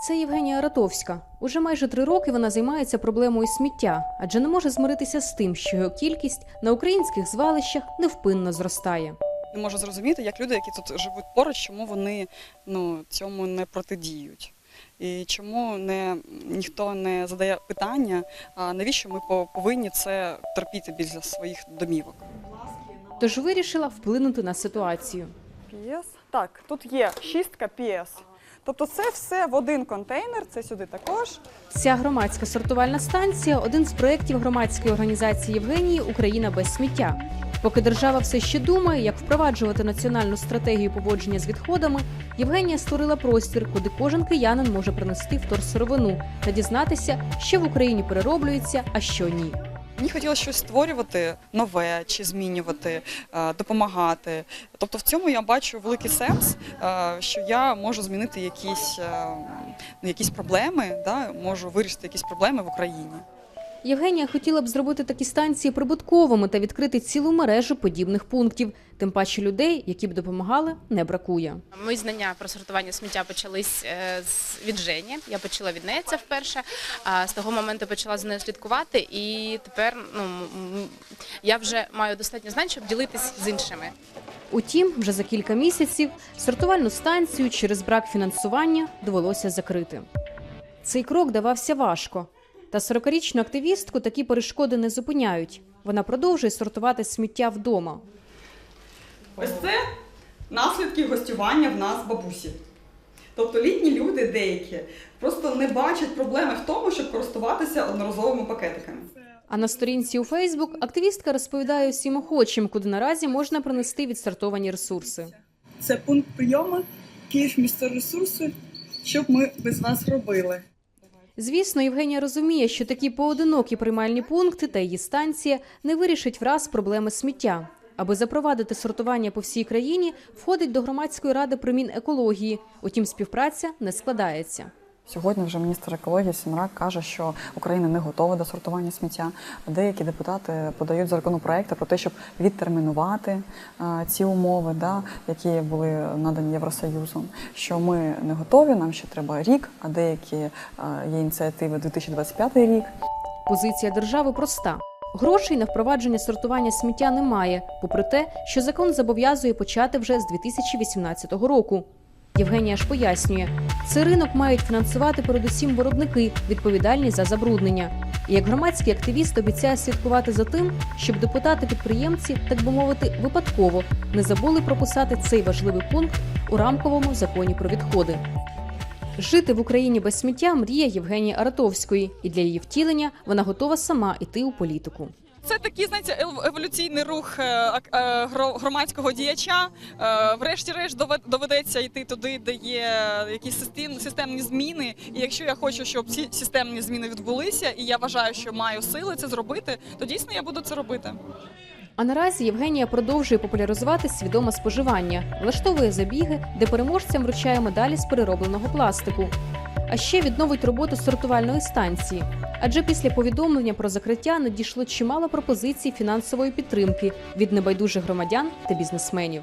Це Євгенія Ратовська. Уже майже три роки вона займається проблемою сміття, адже не може змиритися з тим, що його кількість на українських звалищах невпинно зростає. Не можу зрозуміти, як люди, які тут живуть поруч, чому вони ну, цьому не протидіють. І чому не, ніхто не задає питання, а навіщо ми по- повинні це терпіти біля своїх домівок. Тож вирішила вплинути на ситуацію. PS. Так, тут є шістка PS. Тобто це все в один контейнер, це сюди також. Ця громадська сортувальна станція один з проєктів громадської організації Євгенії Україна без сміття. Поки держава все ще думає, як впроваджувати національну стратегію поводження з відходами, Євгенія створила простір, куди кожен киянин може принести вторсировину та дізнатися, що в Україні перероблюється, а що ні. Мені хотілося щось створювати нове чи змінювати, е, допомагати. Тобто в цьому я бачу великий сенс, е, що я можу змінити якісь, е, якісь проблеми, да, можу вирішити якісь проблеми в Україні. Євгенія хотіла б зробити такі станції прибутковими та відкрити цілу мережу подібних пунктів. Тим паче людей, які б допомагали, не бракує. Мої знання про сортування сміття почались е, з- від Жені. Я почала від неї це вперше. А з того моменту почала за нею слідкувати, і тепер ну я вже маю достатньо знань, щоб ділитись з іншими. Утім, вже за кілька місяців сортувальну станцію через брак фінансування довелося закрити. Цей крок давався важко. Та 40-річну активістку такі перешкоди не зупиняють. Вона продовжує сортувати сміття вдома. Ось це наслідки гостювання в нас бабусі. Тобто літні люди деякі просто не бачать проблеми в тому, щоб користуватися одноразовими пакетиками. А на сторінці у Фейсбук активістка розповідає усім охочим, куди наразі можна принести відсортовані ресурси. Це пункт прийому Київмісторесурси, що б ми без вас робили. Звісно, Євгенія розуміє, що такі поодинокі приймальні пункти та її станція не вирішить враз проблеми сміття. Аби запровадити сортування по всій країні, входить до громадської ради промін екології. Утім, співпраця не складається. Сьогодні вже міністр екології Сімрак каже, що Україна не готова до сортування сміття. Деякі депутати подають законопроекти про те, щоб відтермінувати ці умови, да, які були надані Євросоюзом. Що ми не готові, нам ще треба рік, а деякі є ініціативи 2025 рік. Позиція держави проста. Грошей на впровадження сортування сміття немає, попри те, що закон зобов'язує почати вже з 2018 року. Євгенія ж пояснює, цей ринок мають фінансувати передусім виробники, відповідальні за забруднення. І як громадський активіст обіцяє слідкувати за тим, щоб депутати-підприємці, так би мовити, випадково не забули прописати цей важливий пункт у рамковому законі про відходи. Жити в Україні без сміття мрія Євгенії Аратовської, і для її втілення вона готова сама йти у політику. Це такий, знаєте, ев- еволюційний рух е, е, гро- громадського діяча. Е, Врешті-решт дове- доведеться йти туди, де є якісь системні зміни. І якщо я хочу, щоб ці системні зміни відбулися, і я вважаю, що маю сили це зробити, то дійсно я буду це робити. А наразі Євгенія продовжує популяризувати свідоме споживання, влаштовує забіги, де переможцям вручає медалі з переробленого пластику. А ще відновить роботу сортувальної станції. Адже після повідомлення про закриття надійшло чимало пропозицій фінансової підтримки від небайдужих громадян та бізнесменів.